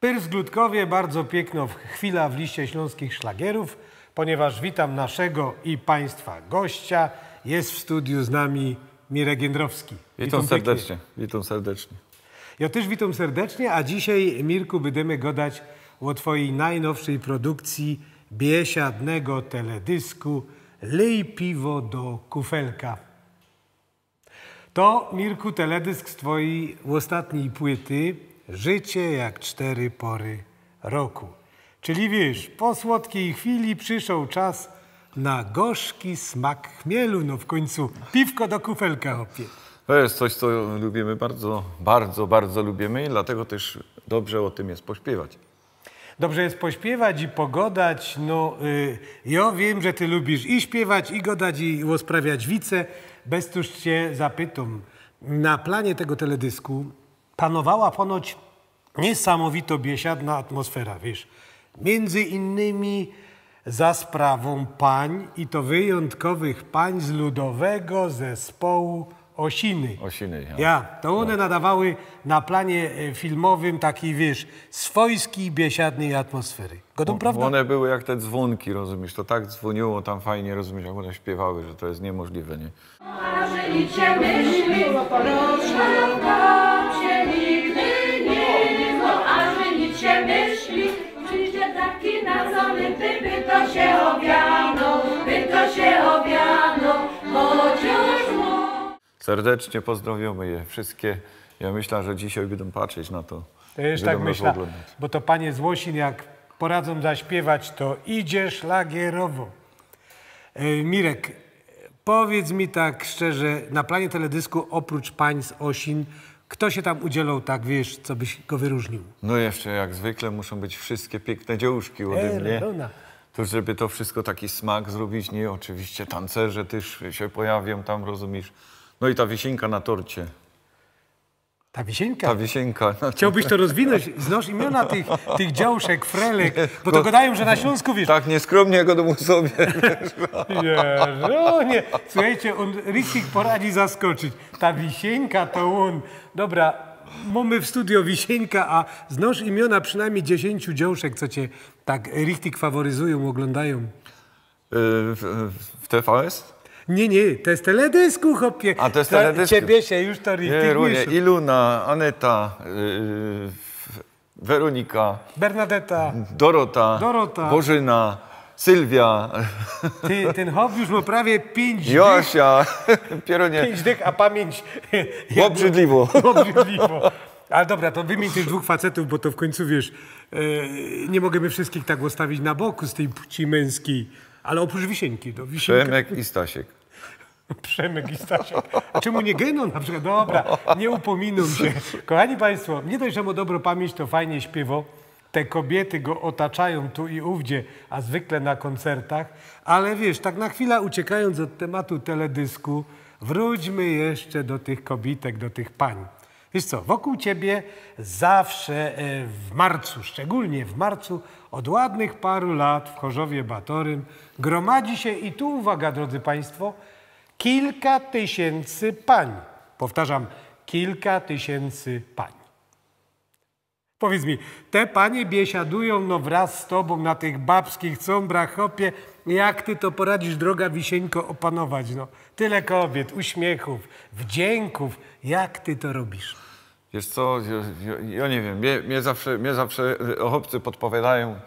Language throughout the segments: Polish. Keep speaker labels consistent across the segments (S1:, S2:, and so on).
S1: Pyrsglutkowie, bardzo piękna chwila w liście śląskich szlagierów, ponieważ witam naszego i Państwa gościa. Jest w studiu z nami Mirek Jędrowski.
S2: Witam
S1: pięknie.
S2: serdecznie, witam serdecznie.
S1: Ja też witam serdecznie, a dzisiaj, Mirku, będziemy gadać o Twojej najnowszej produkcji biesiadnego teledysku Lej piwo do kufelka. To, Mirku, teledysk z Twojej ostatniej płyty Życie jak cztery pory roku. Czyli wiesz, po słodkiej chwili przyszedł czas na gorzki smak chmielu. No w końcu piwko do kufelka opie.
S2: To jest coś, co lubimy bardzo, bardzo, bardzo lubimy i dlatego też dobrze o tym jest pośpiewać.
S1: Dobrze jest pośpiewać i pogodać. No, y, ja wiem, że ty lubisz i śpiewać, i godać, i usprawiać wice. Bez tuż cię zapytam. Na planie tego teledysku panowała ponoć niesamowito biesiadna atmosfera, wiesz. Między innymi za sprawą pań, i to wyjątkowych pań z ludowego zespołu Osiny.
S2: Osiny, ja.
S1: Ja, to one nadawały na planie e, filmowym takiej, wiesz, swojskiej, biesiadnej atmosfery. Godą, prawda?
S2: Bo one były jak te dzwonki, rozumiesz, to tak dzwoniło tam fajnie, rozumiesz, jak one śpiewały, że to jest niemożliwe, nie?
S3: A jeżeli cię myśli, rozszukam to się owiano, by to się owiano, chociaż mu.
S2: Serdecznie pozdrawiamy je wszystkie. Ja myślę, że dzisiaj będą patrzeć na to.
S1: To już
S2: będą
S1: tak myślę, bo to panie z Łosin, jak poradzą zaśpiewać, to idzie szlagierowo. E, Mirek, powiedz mi tak szczerze, na planie teledysku oprócz pań z Osin, kto się tam udzielał tak, wiesz, co byś go wyróżnił?
S2: No jeszcze jak zwykle muszą być wszystkie piękne dziełuszki ode
S1: E,
S2: mnie. To żeby to wszystko taki smak zrobić, nie? Oczywiście tancerze też się pojawią tam, rozumiesz? No i ta wisienka na torcie.
S1: Ta wisienka?
S2: Ta wisienka
S1: Chciałbyś to rozwinąć? Znasz imiona tych, tych działszek, frelek, bo to gadają, że na Śląsku, wiesz,
S2: Tak nieskromnie go domu sobie.
S1: Nie, no nie. Słuchajcie, on Richtig poradzi zaskoczyć. Ta wisienka to on. Dobra, mamy w studio wisienka, a znasz imiona przynajmniej dziesięciu dziążek, co cię tak Richtig faworyzują, oglądają.
S2: Y, w, w TVS?
S1: Nie, nie, to jest teledysku, chłopie.
S2: A, to jest
S1: Dla
S2: teledysku.
S1: Ciebie się już to
S2: Nie. Iluna, Aneta, y, Weronika,
S1: Bernadetta,
S2: Dorota,
S1: Dorota.
S2: Bożyna, Sylwia,
S1: ty, ten hop już ma prawie pięć dych,
S2: Joasia, Pieronie.
S1: pięć dych, a pamięć...
S2: Obrzydliwo.
S1: Obrzydliwo. Ale dobra, to wymień tych dwóch facetów, bo to w końcu wiesz, e, nie możemy wszystkich tak ustawić na boku z tej płci męskiej. Ale oprócz wisienki, to wisienka.
S2: Przemek i Stasiek.
S1: Przemek i Stasiek. A czemu nie Geno na przykład? Dobra, nie upominam się. Kochani Państwo, nie dość, że ma dobrą pamięć, to fajnie śpiewo. Te kobiety go otaczają tu i ówdzie, a zwykle na koncertach. Ale wiesz, tak na chwilę uciekając od tematu teledysku, wróćmy jeszcze do tych kobitek, do tych pań. Wiesz co, wokół ciebie zawsze e, w marcu, szczególnie w marcu, od ładnych paru lat w Chorzowie Batorym gromadzi się i tu uwaga, drodzy Państwo, kilka tysięcy pań. Powtarzam, kilka tysięcy pań. Powiedz mi, te panie biesiadują no wraz z tobą na tych babskich cąbrach, hopie, jak ty to poradzisz, droga Wisieńko, opanować, no. Tyle kobiet, uśmiechów, wdzięków, jak ty to robisz?
S2: Wiesz co, ja, ja, nie wiem, mnie, mnie zawsze, mnie zawsze ochopcy podpowiadają,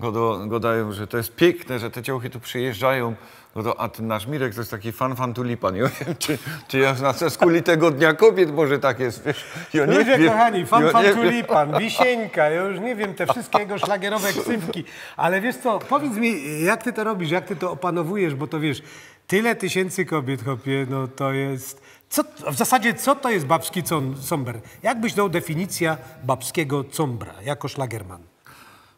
S2: godo, godają, że to jest piękne, że te ciąchy tu przyjeżdżają, godo, a ten nasz Mirek to jest taki fan, fan tulipan. Ja wiem, czy, czy ja na skuli tego Dnia Kobiet może tak jest, wiesz. Ja nie
S1: Ludzie
S2: wiem,
S1: kochani, fan,
S2: ja
S1: fan tulipan, Wisieńka, ja już nie wiem, te wszystkie jego szlagierowe ksywki. Ale wiesz co, powiedz mi, jak ty to robisz, jak ty to opanowujesz, bo to wiesz, tyle tysięcy kobiet, chopie, no to jest... Co, w zasadzie, co to jest babski com- comber? Jak byś dał definicję babskiego combra jako szlagerman?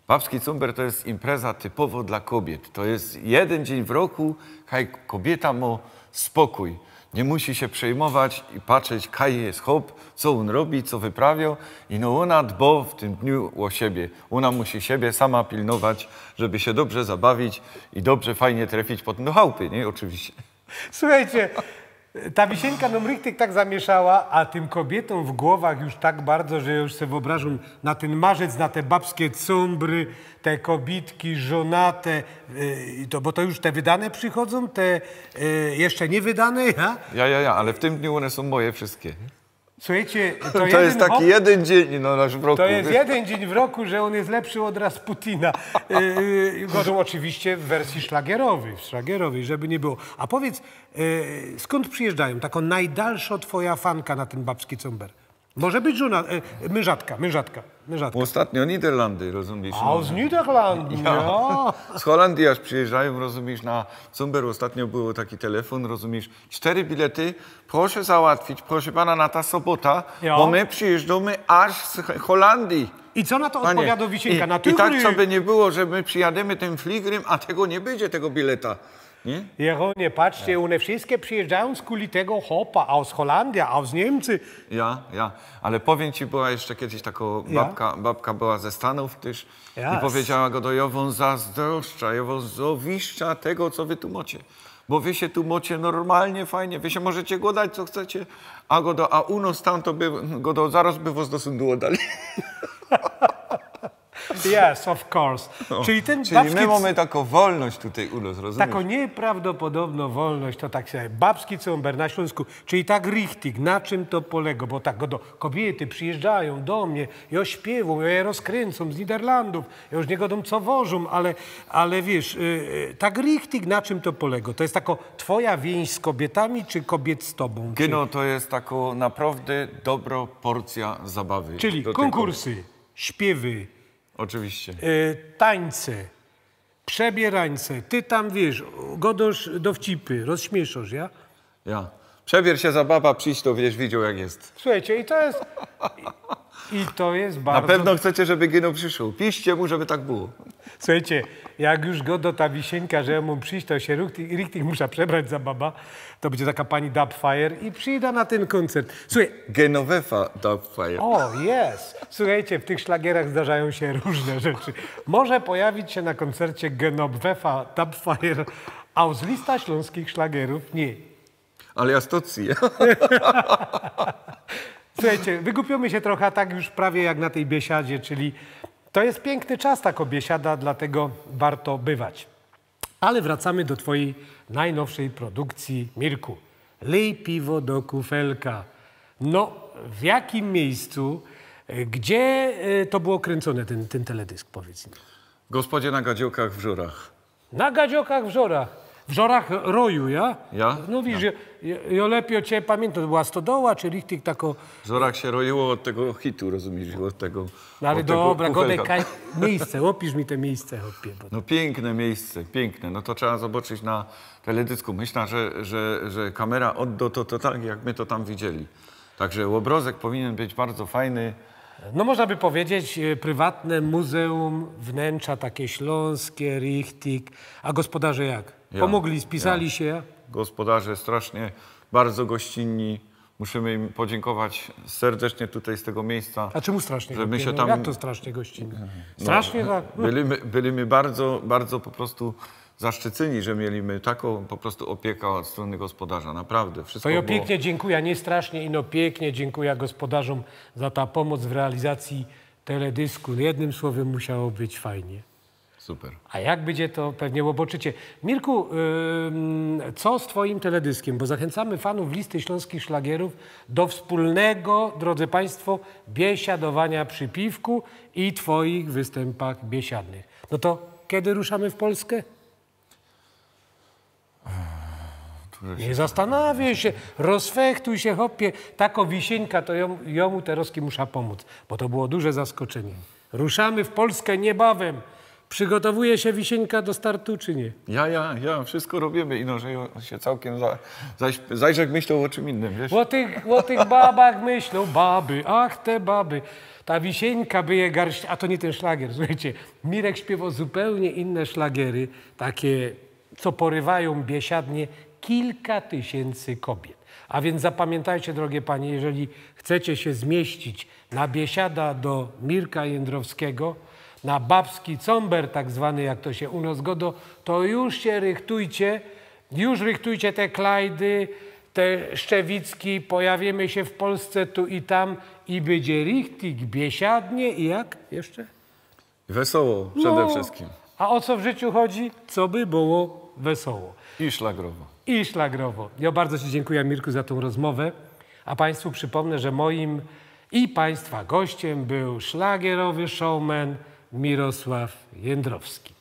S2: Babski Cumber to jest impreza typowo dla kobiet. To jest jeden dzień w roku, kaj kobieta ma spokój. Nie musi się przejmować i patrzeć, kaj jest hop, co on robi, co wyprawia. I no ona dba w tym dniu o siebie. Ona musi siebie sama pilnować, żeby się dobrze zabawić i dobrze, fajnie trafić pod no chałupy, nie? Oczywiście.
S1: Słuchajcie, Ta wisienka no richtig tak zamieszała, a tym kobietom w głowach już tak bardzo, że już sobie wyobrażam na ten marzec, na te babskie cumbry, te kobitki żonate, yy, to, bo to już te wydane przychodzą, te yy, jeszcze nie wydane, ja?
S2: Ja, ja, ja, ale w tym dniu one są moje wszystkie.
S1: Słuchajcie, to,
S2: To, jest taki jeden dzień no, nasz w roku.
S1: To jest jeden dzień w roku, że on jest lepszy od Rasputina. Yy, godzą oczywiście w wersji szlagierowej, szlagierowej, żeby nie było. A powiedz, yy, skąd przyjeżdżają? Taką najdalsza twoja fanka na ten babski cumber. Może być żona, yy, mężatka, mężatka, mężatka.
S2: Ostatnio Niderlandy, rozumiesz?
S1: A z Niderlandów, ja.
S2: Z Holandii aż przyjeżdżają, rozumiesz, na Cumber ostatnio było taki telefon, rozumiesz, cztery bilety, proszę załatwić, proszę pana, na ta sobota,
S1: Ja.
S2: bo my przyjeżdżamy aż z Holandii.
S1: I co na to
S2: Panie,
S1: odpowiada Wisienka?
S2: I,
S1: na
S2: I tak, co by nie było, że my przyjademy tym fligrem, a tego nie będzie, tego bileta. Nie?
S1: Jeronie, patrzcie, one wszystkie przyjeżdżają z kuli tego hopa, a z Holandii, a z Niemcy.
S2: Ja, ja. Ale powiem ci, była jeszcze kiedyś taka
S1: Ja?
S2: babka, babka była ze Stanów też i
S1: Jas.
S2: powiedziała go do Jową zazdroszcza, Jową zowiszcza tego, co wy tu macie. Bo wy się tu macie normalnie, fajnie, wy się możecie go dać, co chcecie, a go do, a uno stan to by, go do, zaraz by was do sądu oddali.
S1: Yes, of course. Czyli ten
S2: Czyli
S1: babski
S2: my mamy taką wolność tutaj u nas, rozumiesz?
S1: Taką nieprawdopodobną wolność, to tak się babski cumber na Śląsku, czyli tak richtig, na czym to polega? Bo tak, do kobiety przyjeżdżają do mnie, ja śpiewam, ja je rozkręcam z Niderlandów, ja już nie godą co wożą, ale, ale wiesz, y, y, tak richtig, na czym to polega? To jest tako twoja więź z kobietami, czy kobiet z tobą? Czy,
S2: Kino to jest taka naprawdę dobra porcja zabawy.
S1: czyli konkursy, śpiewy.
S2: Oczywiście.
S1: y, tańce, przebierańce, ty tam wiesz, godosz dowcipy, rozśmieszasz, ja?
S2: Ja. Przebier się za baba, przyjdź to wiesz, widział jak jest.
S1: Słuchajcie, i to jest. I, to jest
S2: Na
S1: bardzo.
S2: pewno chcecie, żeby Gino przyszł. Piszcie mu, żeby tak było.
S1: Słuchajcie, jak już go do ta wisienka, że ja mu przyjść, to się richtig, muszę przebrać za baba. To będzie taka pani Dubfire i przyjdę na ten koncert. Słuchaj,
S2: Genovefa Dubfire.
S1: o, jest. Słuchajcie, w tych szlagierach zdarzają się różne rzeczy. Może pojawić się na koncercie Genobwefa Dubfire, a z lista śląskich szlagierów nie.
S2: Ale ja stocji.
S1: Słuchajcie, wygłupiamy się trochę, tak już prawie jak na tej biesiadzie, czyli to jest piękny czas taka biesiada, dlatego warto bywać. Ale wracamy do twojej najnowszej produkcji, Mirku. Lej piwo do kufelka. No, w jakim miejscu, e, gdzie e, to było kręcone, ten, ten teledysk, powiedz mi?
S2: Gospodzie na gadziołkach w żurach.
S1: Na gadziokach w Żorach. W Żorach roju, ja?
S2: Ja?
S1: No widzisz, ja, ja, ja lepiej o ciebie pamiętam, to była stodoła, czy richtig tako...
S2: W żurach się roiło od tego hitu, rozumiesz, od tego
S1: No ale
S2: od
S1: dobra, kaj- miejsce, opisz mi te miejsce, hopie. Bo...
S2: No piękne miejsce, piękne. No to trzeba zobaczyć na teledysku. Myślę, że, że, że kamera oddo to, to tak, jak my to tam widzieli. Także obrozek powinien być bardzo fajny.
S1: No można by powiedzieć, e, prywatne muzeum, wnętrza takie śląskie, richtig. A gospodarze jak?
S2: Ja,
S1: Pomogli, spisali się?
S2: Gospodarze strasznie, bardzo gościnni. Musimy im podziękować serdecznie tutaj z tego miejsca.
S1: A czemu strasznie?
S2: Że my się
S1: No,
S2: tam-
S1: Jak to strasznie gościnnie? Strasznie tak?
S2: Byliśmy, byliśmy bardzo, bardzo po prostu zaszczyceni, że mieliśmy taką po prostu opiekę od strony gospodarza. Naprawdę. Wszystko
S1: To ja
S2: było...
S1: pięknie dziękuję, nie strasznie, ino pięknie dziękuję gospodarzom za ta pomoc w realizacji teledysku. Jednym słowem musiało być fajnie.
S2: Super.
S1: A jak będzie, to pewnie łoboczycie. Mirku, ym, co z twoim teledyskiem? Bo zachęcamy fanów listy śląskich szlagierów do wspólnego, drodzy państwo, biesiadowania przy piwku i twoich występach biesiadnych. No to kiedy ruszamy w Polskę? Nie zastanawiaj się, rozfechtuj się, hopie. Tako wisienka, to jomu Teroski muszę pomóc, bo to było duże zaskoczenie. Ruszamy w Polskę niebawem. Przygotowuje się wisienka do startu, czy nie?
S2: Ja, ja, ja, wszystko robimy i no, że się całkiem za, zaś, zajrzek myślał o czym innym, wiesz?
S1: O tych, o tych babach myślą, baby, ach te baby. Ta wisieńka by je garść, a to nie ten szlagier. Słuchajcie, Mirek śpiewał zupełnie inne szlagiery, takie, co porywają biesiadnie kilka tysięcy kobiet. A więc zapamiętajcie, drogie panie, jeżeli chcecie się zmieścić na biesiada do Mirka Jędrowskiego, na babski comber, tak zwany, jak to się u nas godo, to już się rychtujcie, już rychtujcie te klajdy, te Szczewicki, pojawimy się w Polsce tu i tam i będzie richtig, biesiadnie i jak jeszcze?
S2: Wesoło przede
S1: No.
S2: wszystkim.
S1: A o co w życiu chodzi? Co by było wesoło.
S2: I szlagrowo.
S1: I szlagrowo. Ja bardzo Ci dziękuję, Mirku, za tą rozmowę. A Państwu przypomnę, że moim i Państwa gościem był szlagierowy showman Mirosław Jędrowski.